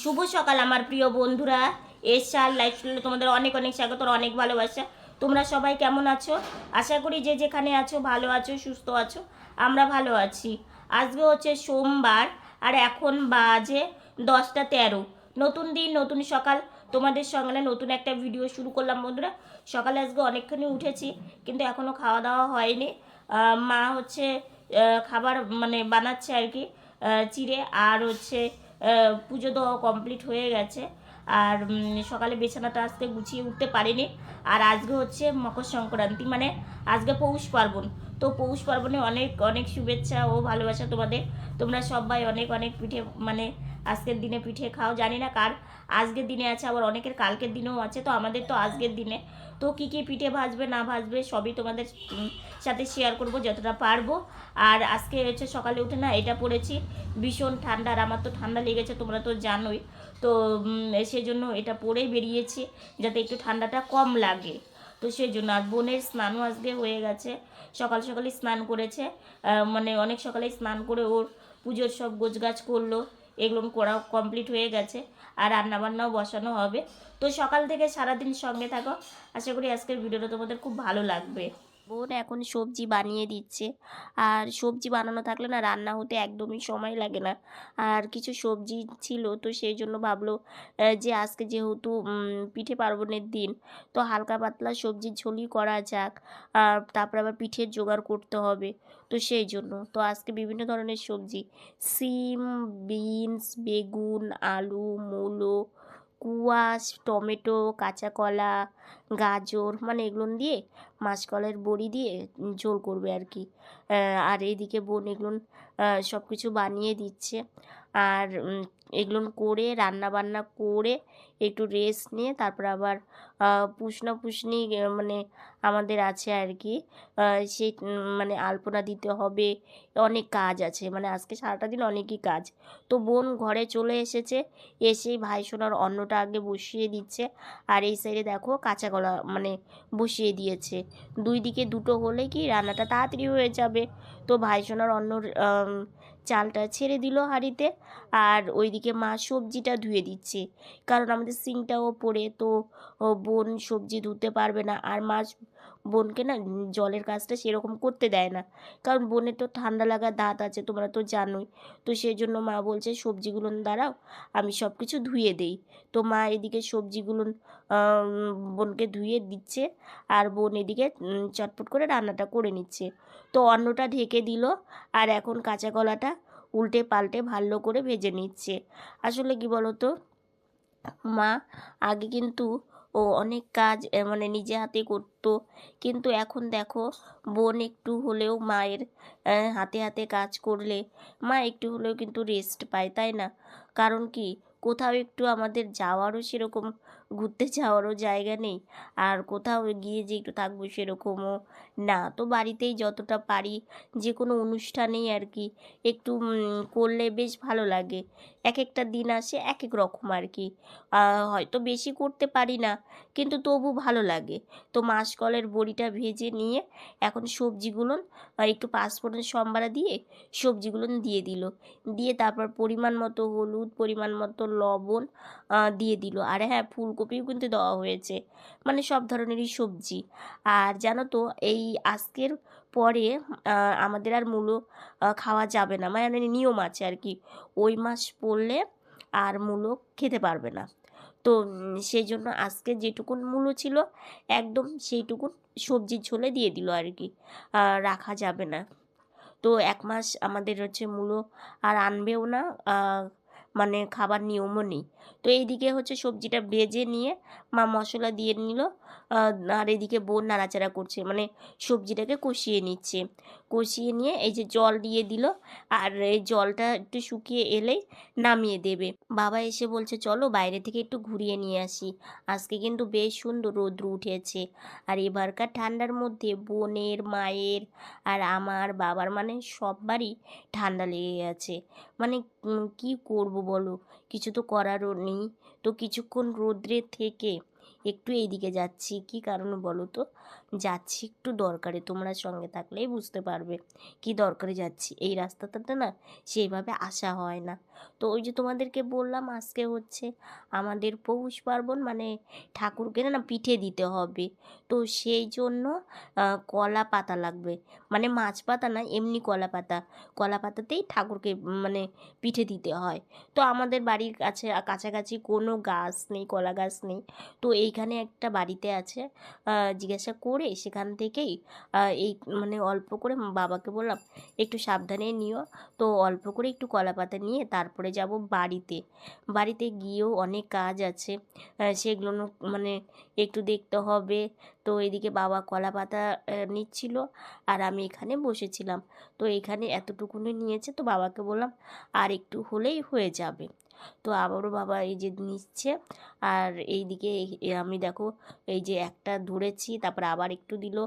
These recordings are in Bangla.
শুভ সকাল, আমার প্রিয় বন্ধুরা। এসআর লাইফস্টাইলে তোমাদের অনেক অনেক স্বাগত অনেক ভালোবাসা। তোমরা সবাই কেমন আছো? আশা করি যে যেখানে আছো, ভালো আছো, সুস্থ আছো, আমরা ভালো আছি। আজকে হচ্ছে সোমবার, আর এখন বাজে দশটা তেরো। নতুন দিন, নতুন সকাল। তোমাদের সঙ্গে নতুন একটা ভিডিও শুরু করলাম, বন্ধুরা। সকালে আজকে অনেকক্ষণই উঠেছি, কিন্তু এখনও খাওয়া দাওয়া হয়নি মা হচ্ছে খাবার মানে বানাচ্ছে আর কি চিড়ে, আর হচ্ছে পুজো দেওয়া কমপ্লিট হয়ে গেছে। আর সকালে বিছানাটা আজকে গুছিয়ে উঠতে পারিনি। আর আজকে হচ্ছে মকর সংক্রান্তি মানে আজকে পৌষ পার্বণ। তো পৌষ পার্বণে অনেক অনেক শুভেচ্ছা ও ভালোবাসা তোমাদের। তোমরা সবাই অনেক অনেক পিঠে মানে আজকের দিনে পিঠে খাও, জানি না কার। আজকের দিনে আছে, আবার অনেকের কালকের দিনেও আছে, তো আমাদের তো আজকের দিনে। তো কী কী পিঠে ভাজবে, না ভাজবে, সবই তোমাদের সাথে শেয়ার করব যতটা পারব। আর আজকে হচ্ছে সকালে উঠে না, এটা পড়েছি, ভীষণ ঠান্ডা আর আমার তো ঠান্ডা লেগেছে, তোমরা তো জানোই। তো সেজন্য এটা পরেই বেরিয়েছি, যাতে একটু ঠান্ডাটা কম লাগে। তো সেই জন্য আর বোনের স্নানও আজকে হয়ে গেছে, সকাল সকালে স্নান করেছে। মানে অনেক সকালে স্নান করে ওর পুজোর সব গোছগাছ করল। এগুলো করা কমপ্লিট হয়ে গেছে আর রান্নাবান্নাও বসানো হবে। তো সকাল থেকে সারাদিন সঙ্গে থাকো। আশা করি আজকের ভিডিওটা তোমাদের খুব ভালো লাগবে। বোন এখন সবজি বানিয়ে দিচ্ছে। আর সবজি বানানো থাকলে না রান্না হতে একদমই সময় লাগে না। আর কিছু সবজি ছিল তো সেই জন্য ভাবলো যে আজকে যেহেতু পিঠে পার্বণের দিন, তো হালকা পাতলা সবজির ঝোলই করা যাক। আর তারপর আবার পিঠের জোগাড় করতে হবে। তো সেই জন্য, তো আজকে বিভিন্ন ধরনের সবজি, সিম, বিনস, বেগুন, আলু, মূলো, কুয়াশ, টমেটো, কাঁচা কলা, গাজর মানে এগুলো দিয়ে মাসকলাইয়ের বড়ি দিয়ে ঝোল করবে আর কি। আর এইদিকে বোন এগুলো সব কিছু বানিয়ে দিচ্ছে। আর এগুলো করে রান্না বান্না করে একটু রেস্ট নিয়ে তারপর আবার পুষনা পুষনি মানে আমাদের আছে আর কি সেই মানে আলপনা দিতে হবে অনেক কাজ আছে। মানে আজকে সারাটা দিন অনেকই কাজ। তো বোন ঘরে চলে এসেছে এসেই ভাই সোনার অন্নটা আগে বসিয়ে দিচ্ছে। আর এই সাইডে দেখো কাঁচা কলা মানে বসিয়ে দিয়েছে। দুই দিকে দুটো হলে কি রান্নাটা তাড়াতাড়ি হয়ে যাবে। তো ভাই সোনার অন্নর আম, চালটা ছেড়ে দিল হাঁড়িতে আর ওইদিকে মা সবজিটা ধুয়ে দিচ্ছে। কারণ আমাদের সিংটাও পড়ে তো বোন সবজি ধুতে পারবে না। আর মাছ বোনকে না জলের কাজটা সেরকম করতে দেয় না। কারণ বোনের তো ঠান্ডা লাগার দাঁত আছে, তোমরা তো জানোই। তো সেই জন্য মা বলছে, সবজিগুলো দাঁড়াও, আমি সব কিছু ধুয়ে দেই। তো মা এদিকে সবজিগুলো বোনকে ধুয়ে দিচ্ছে আর বোন এদিকে চটপট করে রান্নাটা করে নিচ্ছে। তো অন্নটা ঢেকে দিল আর এখন কাঁচা কলাটা উল্টে পাল্টে ভালো করে ভেজে নিচ্ছে। আসলে কি বলতো, মা আগে কিন্তু ও অনেক কাজ মানে নিজে হাতে করত। কিন্তু এখন দেখো, বোন একটু হলেও মায়ের হাতে হাতে কাজ করলে মা একটু হলেও কিন্তু রেস্ট পায়, তাই না? কারণ কি, কোথাও একটু আমাদের যাওয়ারও সেরকম ঘুরতে যাওয়ারও জায়গা নেই। আর কোথাও গিয়ে যে একটু থাকব সেরকমও না। তো বাড়িতেই যতটা পারি যে কোনো অনুষ্ঠানেই আর কি একটু করলে বেশ ভালো লাগে। এক একটা দিন আসে এক এক রকম আর কি। হয়তো বেশি করতে পারি না, কিন্তু তবু ভালো লাগে। তো মাসকলের বড়িটা ভেজে নিয়ে এখন সবজিগুলো একটু পাঁচফোড়ন সম্বারা দিয়ে সবজিগুলো দিয়ে দিল। দিয়ে তারপর পরিমাণ মতো হলুদ, পরিমাণ মতো লবণ দিয়ে দিল। আর হ্যাঁ ফুলকপিও কিন্তু দেওয়া হয়েছে মানে সব ধরনেরই সবজি। আর জানো তো, এই আজকের পরে আমাদের আর মূলো খাওয়া যাবে না মানে নিয়ম আছে আর কি। ওই মাস পড়লে আর মূলো খেতে পারবে না। তো সেই জন্য আজকে যেটুকুন মূলো ছিল, একদম সেইটুকুন সবজির ঝোলে দিয়ে দিল আর কি রাখা যাবে না। তো এক মাস আমাদের হচ্ছে মূলো আর আনবেও না মানে খাবার নিয়মও নেই। তো এইদিকে হচ্ছে সবজিটা ভেজে নিয়ে মা মশলা দিয়ে নিল। আর এদিকে বোন নাড়াচাড়া করছে মানে সবজিটাকে কষিয়ে নিচ্ছে। কষিয়ে নিয়ে এই যে জল দিয়ে দিল, আর এই জলটা একটু শুকিয়ে এলেই নামিয়ে দেবে। বাবা এসে বলছে, চলো বাইরে থেকে একটু ঘুরিয়ে নিয়ে আসি। আজকে কিন্তু বেশ সুন্দর রৌদ্র উঠেছে। আর এবারকার ঠান্ডার মধ্যে বোনের, মায়ের আর আমার বাবার মানে সববারই ঠান্ডা লেগে গেছে। মানে কি করব বলো? কিছু তো করারও নেই। তো কিছুক্ষণ রোদ্রে থেকে একটু এইদিকে যাচ্ছি। কি কারণ বলো তো? যাচ্ছি একটু দরকারে, তোমরা সঙ্গে থাকলেই বুঝতে পারবে কি দরকারে যাচ্ছি। এই রাস্তাটাতে না সেইভাবে আসা হয় না। তো ওই যে তোমাদেরকে বললাম আজকে হচ্ছে আমাদের পৌষ পার্বণ মানে ঠাকুরকে না পিঠে দিতে হবে। তো সেই জন্য কলা পাতা লাগবে। মানে মাছ পাতা না, এমনি কলা পাতা। কলা পাতাতেই ঠাকুরকে মানে পিঠে দিতে হয়। তো আমাদের বাড়ির কাছে, কাছাকাছি কোনো গাছ নেই, কলা গাছ নেই। তো এইখানে একটা বাড়িতে আছে জিজ্ঞাসা করে সেখান থেকেই এই মানে অল্প করে বাবাকে বললাম, একটু সাবধানে নিও। তো অল্প করে একটু কলা পাতা নিয়ে তারপরে যাব বাড়িতে। বাড়িতে গিয়েও অনেক কাজ আছে সেগুলো মানে একটু দেখতে হবে। তো এদিকে বাবা কলা পাতা নিচ্ছিল আর আমি এখানে বসেছিলাম। তো এখানে এতটুকুনি নিয়েছে, তো বাবাকে বললাম, আর একটু হলেই হয়ে যাবে। তো আবারও বাবা এই যে নিচ্ছে। আর এই- আমি দেখো এই যে একটা ধরেছি, তারপর আবার একটু দিল।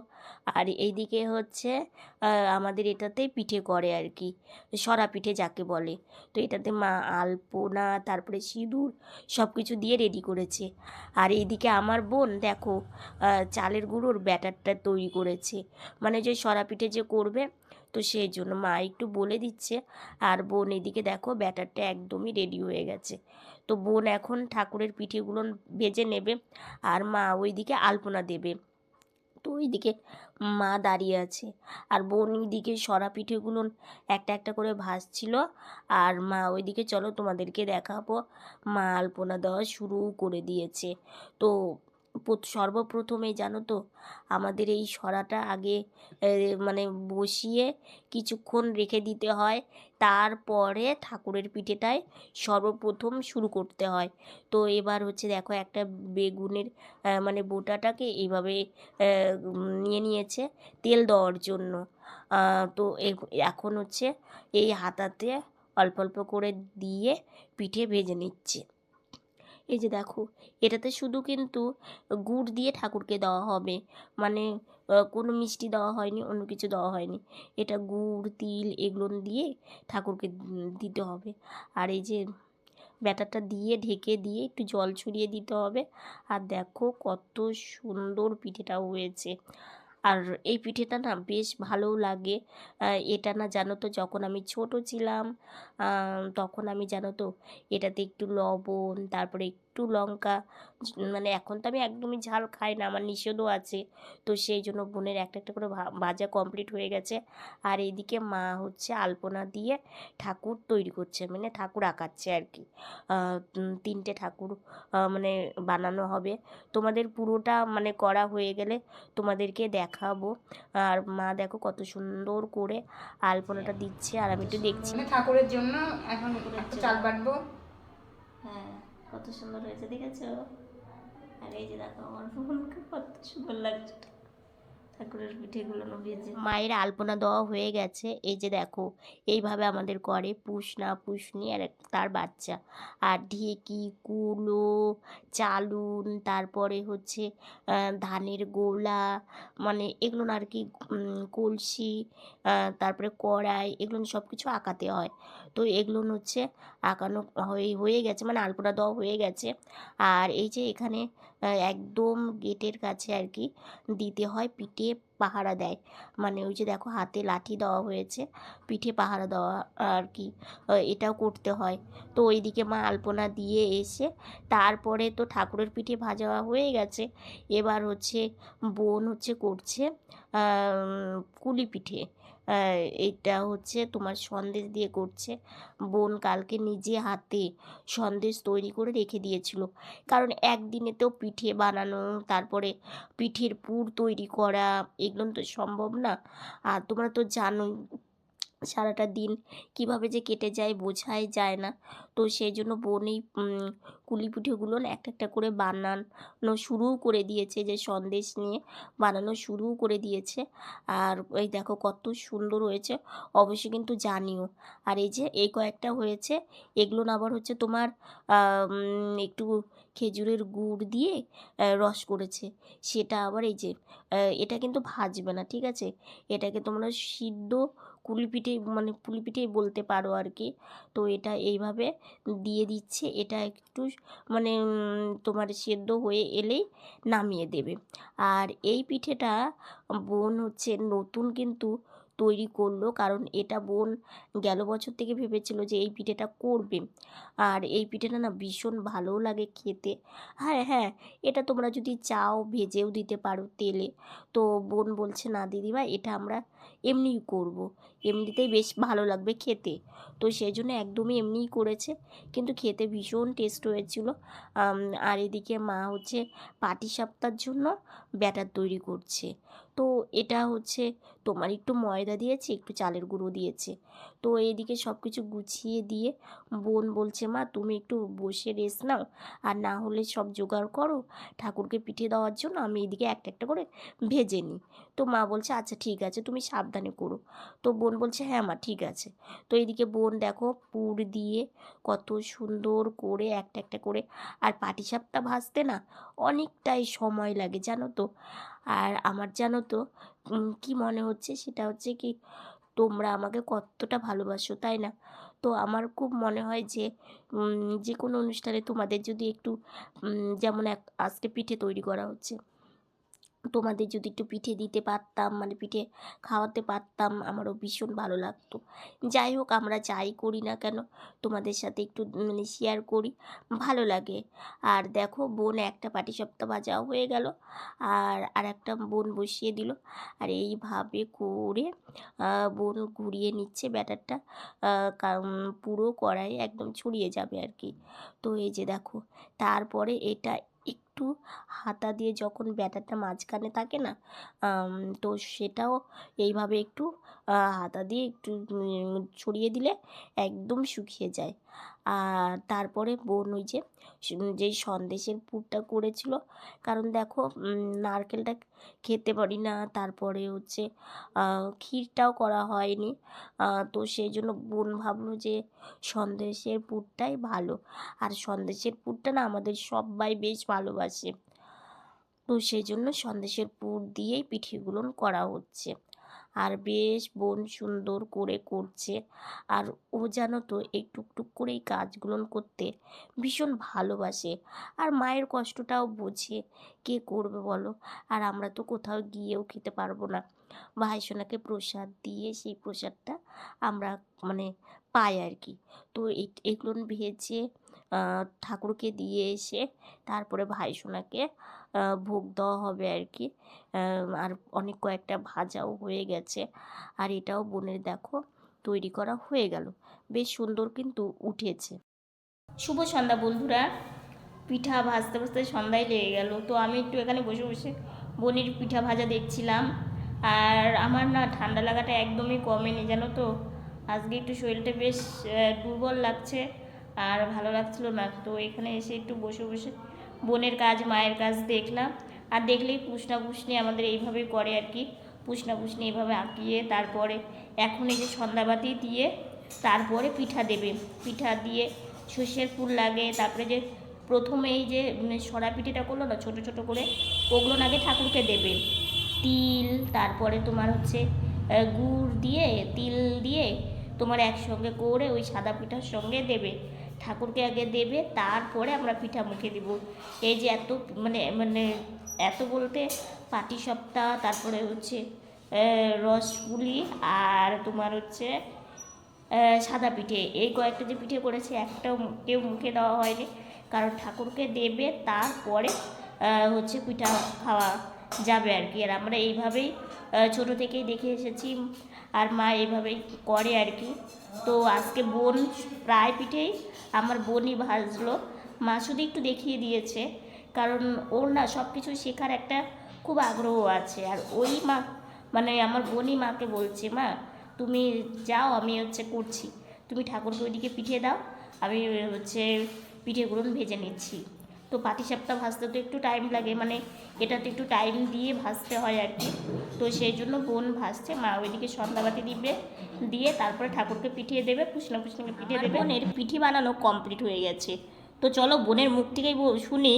আর এই দিকে হচ্ছে আমাদের এটাতে পিঠে করে আর কি, সরা পিঠে যাকে বলে। তো এটাতে মা আলপনা, তারপরে সিঁদুর সব কিছু দিয়ে রেডি করেছে। আর এইদিকে আমার বোন দেখো চালের গুঁড়োর ব্যাটারটা তৈরি করেছে। মানে যে সরা পিঠে যে করবে তো সেই জন্য মা একটু বলে দিচ্ছে। আর বোন এদিকে দেখো ব্যাটারটা একদমই রেডি হয়ে গেছে। তো বোন এখন ঠাকুরের পিঠেগুলো ভেজে নেবে আর মা ওইদিকে আলপনা দেবে। তো ওইদিকে মা দাঁড়িয়ে আছে। আর বোন ওইদিকে সরা পিঠেগুলো একটা একটা করে ভাজছিল। আর মা ওইদিকে চলো তোমাদেরকে দেখাবো। মা আলপনা দেওয়া শুরু করে দিয়েছে। তো সর্বপ্রথমে জানো তো, আমাদের এই সরাটা আগে মানে বসিয়ে কিছুক্ষণ রেখে দিতে হয়। তারপরে ঠাকুরের পিঠেটায় সর্বপ্রথম শুরু করতে হয়। তো এবার হচ্ছে দেখো একটা বেগুনের মানে বোটাটাকে এইভাবে নিয়ে নিয়েছে তেল দেওয়ার জন্য। তো এখন হচ্ছে এই হাতাতে অল্প অল্প করে দিয়ে পিঠে ভেজে নিচ্ছে। এই যে দেখো, এটাতে শুধু কিন্তু গুড় দিয়ে ঠাকুরকে দেওয়া হবে। মানে কোনো মিষ্টি দেওয়া হয়নি, অন্য কিছু দেওয়া হয়নি। এটা গুড়, তিল এগুলো দিয়ে ঠাকুরকে দিতে হবে। আর এই যে ব্যাটারটা দিয়ে, ঢেকে দিয়ে একটু জল ছড়িয়ে দিতে হবে। আর দেখো কত সুন্দর পিঠেটা হয়েছে। আর এই পিঠেটা না বেশ ভালোও লাগে। এটা না জানো তো যখন আমি ছোট ছিলাম তখন আমি জানো তো এটাতে একটু লবণ, তারপরে একটু লঙ্কা মানে এখন তো আমি একদমই ঝাল খাই না, আমার নিষেধও আছে। তো সেই জন্য বোনের একটা একটা করে ভাজা কমপ্লিট হয়ে গেছে। আর এইদিকে মা হচ্ছে আলপনা দিয়ে ঠাকুর তৈরি করছে মানে ঠাকুর আঁকাচ্ছে আর কি। তিনটে ঠাকুর মানে বানানো হবে। তোমাদের পুরোটা মানে করা হয়ে গেলে তোমাদেরকে দেখাবো। আর মা দেখো কত সুন্দর করে আলপনাটা দিচ্ছে, আর আমি একটু দেখছি। মানে ঠাকুরের জন্য এখন চাল বাটবো। হ্যাঁ। কত সুন্দর হয়েছে দেখেছ? আর এই যে দেখো আমার বোনকে কত সুন্দর লাগছে মায়ের আলপনা দেওয়া হয়ে গেছে। এই যে দেখো, এইভাবে আমাদের করে পুষনা, পুষনি আর তার বাচ্চা। আর ঢেকি, কুলো, চালুন, তারপরে হচ্ছে ধানের গোলা মানে এগুলো আর কি কলসি তারপরে কড়াই, এগুলো সব কিছু আঁকাতে হয়। তো এগুলো হচ্ছে আঁকানো হয়ে হয়ে গেছে মানে আলপনা দেওয়া হয়ে গেছে। আর এই যে এখানে একদম গেটের কাছে আর কি দিতে হয় পিঠে পাহারা দেয়। মানে ওই যে দেখো হাতে লাঠি দেওয়া হয়েছে, পিঠে পাহারা দেওয়া আর কি এটাও করতে হয়। তো ওইদিকে মা আলপনা দিয়ে এসে তারপরে তো ঠাকুরের পিঠে ভাজা হয়ে গেছে, এবার হচ্ছে বোন হচ্ছে করছে কুলি পিঠে। এটা হচ্ছে তোমার সন্দেশ দিয়ে করছে। বোন কালকে নিজে হাতে সন্দেশ তৈরি করে রেখে দিয়েছিল। কারণ একদিনে তো পিঠে বানানো, তারপরে পিঠের পুর তৈরি করা, এগুলো তো সম্ভব না। আর তোমরা তো জানোই সারাটা দিন কীভাবে যে কেটে যায় বোঝাই যায় না। তো সেই জন্য বোন এই উম, কুলি পিঠেগুলো না একটা একটা করে বানানো শুরু করে দিয়েছে যে সন্দেশ নিয়ে বানানো শুরু করে দিয়েছে। আর এই দেখো কত সুন্দর হয়েছে অবশ্যই কিন্তু জানিও। আর এই যে এই কয়েকটা হয়েছে এগুলো আবার হচ্ছে তোমার একটু খেজুরের গুড় দিয়ে রস করেছে। সেটা আবার এই যে এটা কিন্তু ভাজবে না ঠিক আছে? এটাকে তোমরা সিদ্ধ কুলি পিঠে মানে কুলিপিঠেই বলতে পারো আর কি। তো এটা এইভাবে দিয়ে দিচ্ছে, এটা একটু মানে তোমার সেদ্ধ হয়ে এলেই নামিয়ে দেবে। আর এই পিঠেটা বোন হচ্ছে নতুন কিন্তু তৈরি করল। কারণ এটা বোন গেল বছর থেকে ভেবেছিল যে এই পিঠেটা করবে। আর এই পিঠেটা না ভীষণ ভালোও লাগে খেতে। হ্যাঁ হ্যাঁ এটা তোমরা যদি চাও ভেজেও দিতে পারো তেলে। তো বোন বলছে, না দিদিভাই, এটা আমরা এমনিই করব। এমনিতেই বেশ ভালো লাগবে খেতে। তো সেই জন্য একদমই এমনিই করেছে। কিন্তু খেতে ভীষণ টেস্ট হয়েছিল। আর এদিকে মা হচ্ছে পাটি সাপটার জন্য ব্যাটার তৈরি করছে। তো এটা হচ্ছে তোমার একটু ময়দা দিয়েছে, একটু চালের গুঁড়ো দিয়েছে। তো এদিকে সব কিছু গুছিয়ে দিয়ে বোন বলছে, মা, তুমি একটু বসে রেস্ট নাও, আর না হলে সব জোগাড় করো। ঠাকুরকে পিঠে দেওয়ার জন্য আমি এদিকে একটা একটা করে ভেজে নিই। তো মা বলছে আচ্ছা ঠিক আছে, তুমি সাবধানে করো। তো বোন বলছে হ্যাঁ মা, ঠিক আছে। তো এদিকে বোন দেখো পুর দিয়ে কত সুন্দর করে একটা একটা করে, আর পাটিসাপটা ভাজতে না অনেকটাই সময় লাগে, জানো তো? আর আমার জানো তো কি মনে হচ্ছে? সেটা হচ্ছে কি, তোমরা আমাকে কতটা ভালোবাসো, তাই না? তো আমার খুব মনে হয় যে যে কোনো অনুষ্ঠানে তোমাদের যদি একটু যেমন এক, আজকে পিঠে তৈরি করা হচ্ছে তোমাদের যদি একটু পিঠে দিতে পারতাম মানে পিঠে খাওয়াতে পারতাম, আমারও ভীষণ ভালো লাগতো। যাই হোক, আমরা যাই করি না কেন, তোমাদের সাথে একটু মানে শেয়ার করি, ভালো লাগে। আর দেখো, বোন একটা পাটি সপ্তাহ ভাজাও হয়ে গেল, আর আর একটা বোন বসিয়ে দিল। আর এইভাবে করে বোন ঘুরিয়ে নিচ্ছে ব্যাটারটা পুরো কড়াই একদম ছড়িয়ে যাবে আর কি। তো এই যে দেখো, তারপরে এটা একটু হাতা দিয়ে যখন ব্যাটারটা মাঝখানে থাকে না তো সেটাও এইভাবে একটু হাতা দিয়ে একটু ছড়িয়ে দিলে একদম শুকিয়ে যায়। আর তারপরে বোন ওই যে যেই সন্দেশের পুরটা করেছিল, কারণ দেখো নারকেলটা খেতে পারি না, তারপরে হচ্ছে ক্ষীরটাও করা হয়নি তো সেই জন্য বোন ভাবলো যে সন্দেশের পুরটাই ভালো। আর সন্দেশের পুরটা না আমাদের সবাই বেশ ভালোবাসে। তো সেই জন্য সন্দেশের পুর দিয়েই পিঠেগুলো করা হচ্ছে। আর বেশ বোন সুন্দর করে করছে। আর ও জানো তো এই টুকটুক করে এই কাজগুলো করতে ভীষণ ভালোবাসে। আর মায়ের কষ্টটাও বোঝে। কে করবে বলো? আর আমরা তো কোথাও গিয়েও খেতে পারব না। ভাইসোনাকে প্রসাদ দিয়ে সেই প্রসাদটা আমরা মানে পাই আর কি তো এগুলো ভেজে ঠাকুরকে দিয়ে এসে তারপরে ভাইসোনাকে ভোগ দেওয়া হবে আর কি আর অনেক কয়েকটা ভাজাও হয়ে গেছে। আর এটাও বোনের দেখো তৈরি করা হয়ে গেল। বেশ সুন্দর কিন্তু উঠেছে। শুভ সন্ধ্যা বন্ধুরা। পিঠা ভাজতে ভাজতে সন্ধ্যায় লেগে গেল। তো আমি একটু এখানে বসে বসে বোনের পিঠা ভাজা দেখছিলাম। আর আমার না ঠান্ডা লাগাটা একদমই কমেনি, জানো তো? আজকে একটু শরীরটা বেশ দুর্বল লাগছে আর ভালো লাগছিল না। তো এখানে এসে একটু বসে বসে বোনের কাজ, মায়ের কাজ দেখলাম। আর দেখলেই পুষনা পুষনি আমাদের এইভাবেই করে আর কি। পুষনা পুষনি এইভাবে আঁকিয়ে তারপরে এখন এই যে সন্ধ্যাবাতি দিয়ে তারপরে পিঠা দেবে। পিঠা দিয়ে সর্ষের ফুল লাগে, তারপরে যে প্রথমে এই যে সরা পিঠেটা করল না, ছোট ছোট করে, ওগুলো আগে ঠাকুরকে দেবে। তিল, তারপরে তোমার হচ্ছে গুড় দিয়ে, তিল দিয়ে তোমার একসঙ্গে করে ওই সাদা পিঠার সঙ্গে দেবে। ঠাকুরকে আগে দেবে তারপরে আমরা পিঠা মুখে দিব। এই যে এত মানে মানে এত বলতে পাটি সপ্তাহ তারপরে হচ্ছে আহ, রসপুলি আর তোমার হচ্ছে সাদা পিঠে। এই কয়েকটা যে পিঠে করেছে একটাও কেউ মুখে দেওয়া হয়নি। কারণ ঠাকুরকে দেবে তারপরে হচ্ছে পিঠা খাওয়া যাবে আর কি। আর আমরা এইভাবেই ছোটো থেকেই দেখে এসেছি। আর মা এইভাবেই করে আর কি। তো আজকে বোন প্রায় পিঠেই আমার বোনই ভাজলো। মা শুধু একটু দেখিয়ে দিয়েছে। কারণ ওর না সব কিছু শেখার একটা খুব আগ্রহ আছে। আর ওই মা মানে আমার বোনই মাকে বলছে, মা, তুমি যাও, আমি হচ্ছে করছি। তুমি ঠাকুরকে ওইদিকে পিঠে দাও, আমি হচ্ছে পিঠেগুলো ভেজে নিচ্ছি। তো পাটিসাপটা ভাজতে তো একটু টাইম লাগে মানে এটাতে একটু টাইম দিয়ে ভাজতে হয় আর কি। তো সেই জন্য বোন ভাজছে মা ওইদিকে সন্ধ্যাবাতি দিবে দিয়ে তারপরে ঠাকুরকে পিঠিয়ে দেবে পুষনা পুষনাকে পিঠিয়ে দেবে। বোনের পিঠি বানানো কমপ্লিট হয়ে গেছে। তো চলো বোনের মুখ থেকেই বো- শুনি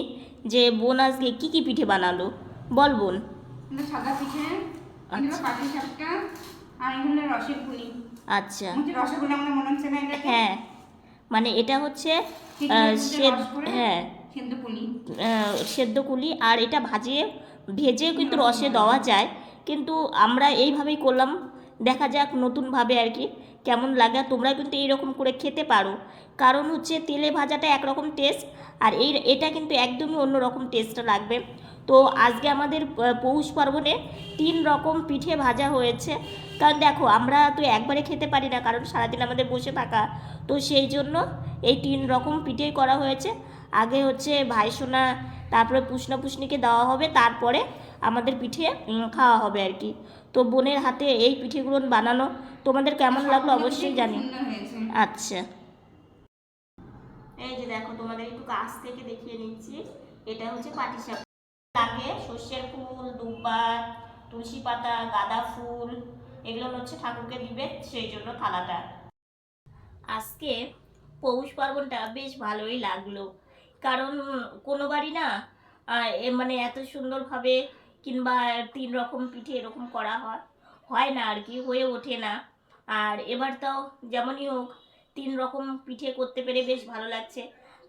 যে বোন আজকে কী কী পিঠে বানালো? বল বোন। সাদা পিঠে আচ্ছা। আর এখানে রসের পুলি আচ্ছা রসগোল্লা মনে হচ্ছে না হ্যাঁ। মানে এটা হচ্ছে করে? হ্যাঁ। সিদ্ধ কুলি আর এটা ভাজিয়ে ভেজেও কিন্তু রসে দেওয়া যায়। কিন্তু আমরা এইভাবেই করলাম। দেখা যাক নতুনভাবে আর কি, কেমন লাগে। তোমরা কিন্তু এইরকম করে খেতে পারো। কারণ হচ্ছে তেলে ভাজাটা একরকম টেস্ট আর এই, এটা কিন্তু একদমই অন্য রকম টেস্টটা লাগবে। তো আজকে আমাদের পৌষ পার্বণে তিন রকম পিঠে ভাজা হয়েছে। কারণ দেখো, আমরা তো একবারে খেতে পারি না, কারণ সারাদিন আমাদের বসে থাকা। তো সেই জন্য এই তিন রকম পিঠেই করা হয়েছে। আগে হচ্ছে ভাইসোনা তারপরে পুষনা পুষনিকে দেওয়া হবে তারপরে আমাদের পিঠে খাওয়া হবে আর কি। তো বোনের হাতে এই পিঠেগুলো বানানো তোমাদের কেমন লাগল অবশ্যই জানি আচ্ছা। এই যে দেখো তোমাদের একটু কাছ থেকে দেখিয়ে নিচ্ছি। এটা হচ্ছে পাটিসাপটা লাগে সর্ষের ফুল দুব্বা তুলসী পাতা গাঁদা ফুল এগুলো হচ্ছে ঠাকুরকে দিবে সেই জন্য থালাটা। আজকে পৌষ পার্বণটা বেশ ভালোই লাগল। কারণ কোনো বাড়ি না মানে এত সুন্দরভাবে কিংবা তিন রকম পিঠে এরকম করা হয় হয় না আর কি, হয়ে ওঠে না। আর এবার তাও যেমনই হোক, তিন রকম পিঠে করতে পেরে বেশ ভালো লাগছে।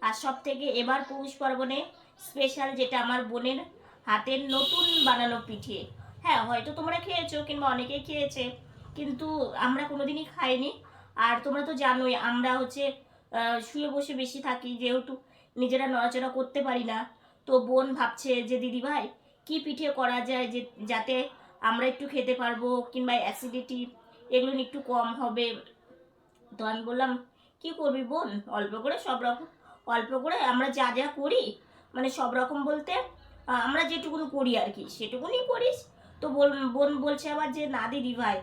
আর সব থেকে এবার পৌষ পার্বণে স্পেশাল যেটা আমার বোনের হাতের নতুন বানানো পিঠে। হ্যাঁ হয়তো তোমরা খেয়েছো কিংবা অনেকেই খেয়েছে, কিন্তু আমরা কোনোদিনই খাইনি। আর তোমরা তো জানোই, আমরা হচ্ছে শুয়ে বসে বেশি থাকি যেহেতু। নিজেরা নড়াচড়া করতে পারি না। তো বোন ভাবছে যে, দিদি ভাই, কি পিঠে করা যায় যে, যাতে আমরা একটু খেতে পারব কিংবা অ্যাসিডিটি এগুলো একটু কম হবে? তো আমি বললাম, কি করবি বোন? অল্প করে সব রকম, অল্প করে আমরা যা যা করি মানে সব রকম বলতে আমরা যেটুকুন করি আর কি, সেটুকুনই করিস। তো বল, বোন বলছে আবার যে, না দিদি ভাই,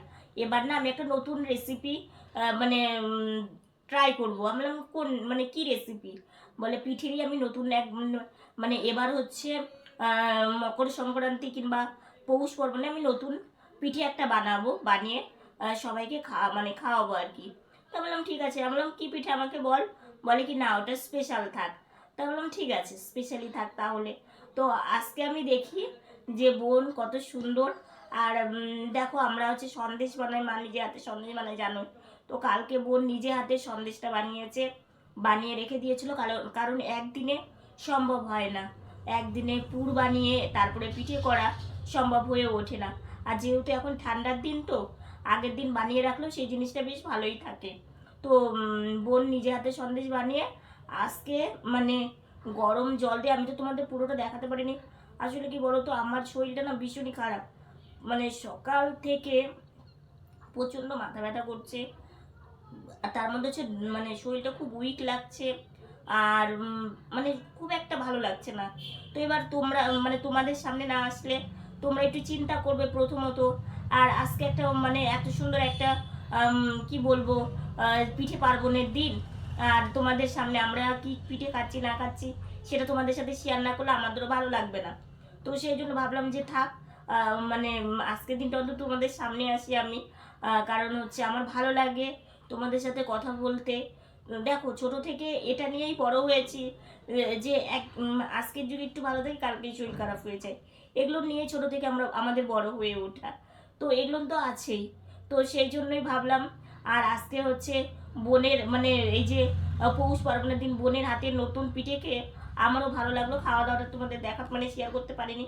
এবার না আমি একটা নতুন রেসিপি মানে ট্রাই করব। আমি বললাম, কোন মানে কি রেসিপি বলে পিঠেরই আমি নতুন এক মানে এবার হচ্ছে মকর সংক্রান্তি কিংবা পৌষ পর্বণে আমি নতুন পিঠে একটা বানাবো, বানিয়ে সবাইকে খা মানে খাওয়াবো আর কি। তা বললাম, ঠিক আছে। আমি বললাম, কী পিঠে আমাকে বল। বলে কি, না, ওটা স্পেশাল থাক। তা বললাম, ঠিক আছে স্পেশালি থাক তাহলে। তো আজকে আমি দেখি যে বোন কত সুন্দর। আর দেখো আমরা হচ্ছে সন্দেশ বানাই, মা নিজে হাতে সন্দেশ বানাই জানো তো কালকে বোন নিজে হাতে সন্দেশটা বানিয়েছে। বানিয়ে রেখে দিয়েছিল, কারণ একদিনে সম্ভব হয় না। একদিনে পুর বানিয়ে তারপরে পিঠে করা সম্ভব হয়ে ওঠে না। আর যেহেতু এখন ঠান্ডার দিন তো, আগের দিন বানিয়ে রাখলেও সেই জিনিসটা বেশ ভালোই থাকে। তো বোন নিজে হাতে সন্দেশ বানিয়ে আজকে মানে গরম জল দিয়ে, আমি তো তোমাদের পুরোটা দেখাতে পারিনি। আসলে কি বলো তো আমার শরীরটা না ভীষণই খারাপ। মানে সকাল থেকে প্রচণ্ড মাথা ব্যথা করছে। তার মধ্যে হচ্ছে মানে শরীরটা খুব উইক লাগছে আর মানে খুব একটা ভালো লাগছে না। তো এবার তোমরা মানে তোমাদের সামনে না আসলে তোমরা একটু চিন্তা করবে প্রথমত। আর আজকে একটা মানে এত সুন্দর একটা কি বলব পিঠে পার্বণের দিন। আর তোমাদের সামনে আমরা কি পিঠে খাচ্ছি, না খাচ্ছি, সেটা তোমাদের সাথে শেয়ার না করলে আমাদেরও ভালো লাগবে না। তো সেই জন্য ভাবলাম যে থাক মানে আজকের দিনটা অন্তত তোমাদের সামনে আসি আমি। কারণ হচ্ছে আমার ভালো লাগে তোমাদের সাথে কথা বলতে। দেখো, ছোট থেকে এটা নিয়েই বড় হয়েছি, যে এক আজকের যদি একটু ভালো থাকে কালকেই শরীর খারাপ হয়ে যায়। এগুলো নিয়ে ছোট থেকে আমরা, আমাদের বড় হয়ে ওঠা। তো এগুলো তো আছেই। তো সেই জন্যই ভাবলাম, আর আজকে হচ্ছে বোনের মানে এই যে পৌষ পার্বণের দিন বোনের হাতে নতুন পিঠে খেয়ে আমারও ভালো লাগল। খাওয়া দাওয়াটা তোমাদের দেখা মানে শেয়ার করতে পারিনি।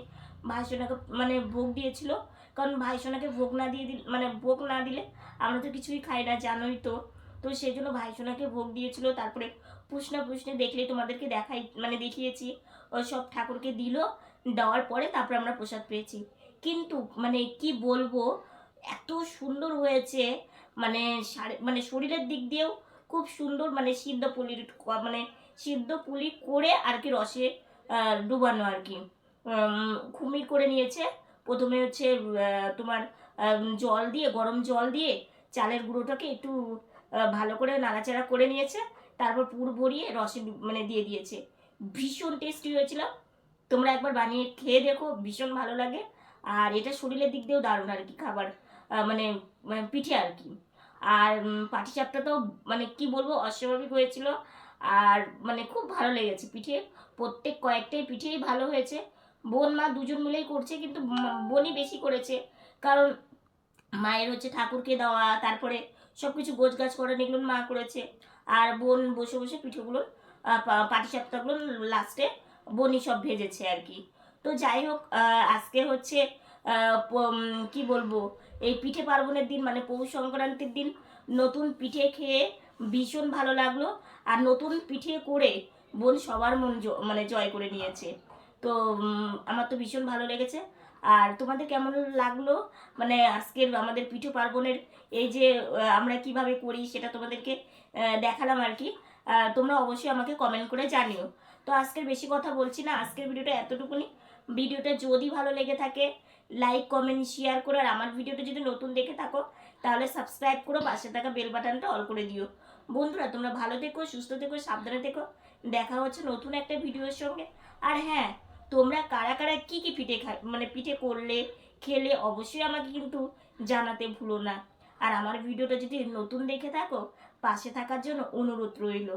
ভাইসোনাকে মানে ভোগ দিয়েছিল। কারণ ভাইসোনাকে ভোগ না দিয়ে দিল মানে ভোগ না দিলে আমরা তো কিছুই খাই না, জানোই তো। তো সেই জন্য ভাইসোনাকে ভোগ দিয়েছিল, তারপরে পুষনা পুষনে দেখলে তোমাদেরকে দেখাই মানে দেখিয়েছি। ওই সব ঠাকুরকে দিল, দেওয়ার পরে তারপরে আমরা প্রসাদ পেয়েছি। কিন্তু মানে কি বলব, এত সুন্দর হয়েছে। মানে মানে শরীরের দিক দিয়েও খুব সুন্দর মানে সিদ্ধ পুলির মানে সিদ্ধ পুলি করে আর কি রসে ডুবানো আর কি। খুমির করে নিয়েছে। প্রথমে হচ্ছে তোমার জল দিয়ে, গরম জল দিয়ে চালের গুঁড়োটাকে একটু ভালো করে নাড়াচাড়া করে নিয়েছে। তারপর পুর ভরিয়ে রসে মানে দিয়ে দিয়েছে। ভীষণ টেস্টি হয়েছিল। তোমরা একবার বানিয়ে খেয়ে দেখো, ভীষণ ভালো লাগে। আর এটা শরীরের দিক দিয়েও দারুণ আর কি খাবার মানে মানে পিঠে আর কি। আর পাটিসাপটা তো মানে কি বলব, অস্বাভাবিক হয়েছিল। আর মানে খুব ভালো লেগেছে পিঠে। প্রত্যেক কয়েকটাই পিঠেই ভালো হয়েছে। বোন, মা দুজন মিলেই করছে, কিন্তু বোনই বেশি করেছে। কারণ মায়ের হচ্ছে ঠাকুরকে দেওয়া, তারপরে সব কিছু গোছ গাছ করে, এগুলো মা করেছে। আর বোন বসে বসে পিঠেগুলো পাটি সাপটাগুলো লাস্টে বোনই সব ভেজেছে আর কি। তো যাই হোক আজকে হচ্ছে কি বলব, এই পিঠে পার্বণের দিন মানে পৌষ সংক্রান্তির দিন, নতুন পিঠে খেয়ে ভীষণ ভালো লাগল। আর নতুন পিঠে করে বোন সবার মন মানে জয় করে নিয়েছে। তো আমার তো ভীষণ ভালো লেগেছে। আর তোমাদের কেমন লাগল? মানে আজকের আমাদের পিঠে পার্বণের এই যে আমরা কীভাবে করি সেটা তোমাদেরকে দেখালাম আর কি। তোমরা অবশ্যই আমাকে কমেন্ট করে জানিও। তো আজকের বেশি কথা বলছি না। আজকের ভিডিওটা এতটুকুনি। ভিডিওটা যদি ভালো লেগে থাকে লাইক কমেন্ট শেয়ার করো। আর আমার ভিডিওটা যদি নতুন দেখে থাকো, তাহলে সাবস্ক্রাইব করো। পাশে থাকা বেল বাটনটা অল করে দিও। বন্ধুরা, তোমরা ভালো থেকো, সুস্থ থেকো, সাবধানে থেকো। দেখা হচ্ছে নতুন একটা ভিডিওর সঙ্গে। আর হ্যাঁ তোমরা কারা কারা কী কী পিঠে খা মানে পিঠে করলে, খেলে অবশ্যই আমাকে কিন্তু জানাতে ভুলো না। আর আমার ভিডিওটা যদি নতুন দেখে থাকো, পাশে থাকার জন্য অনুরোধ রইল।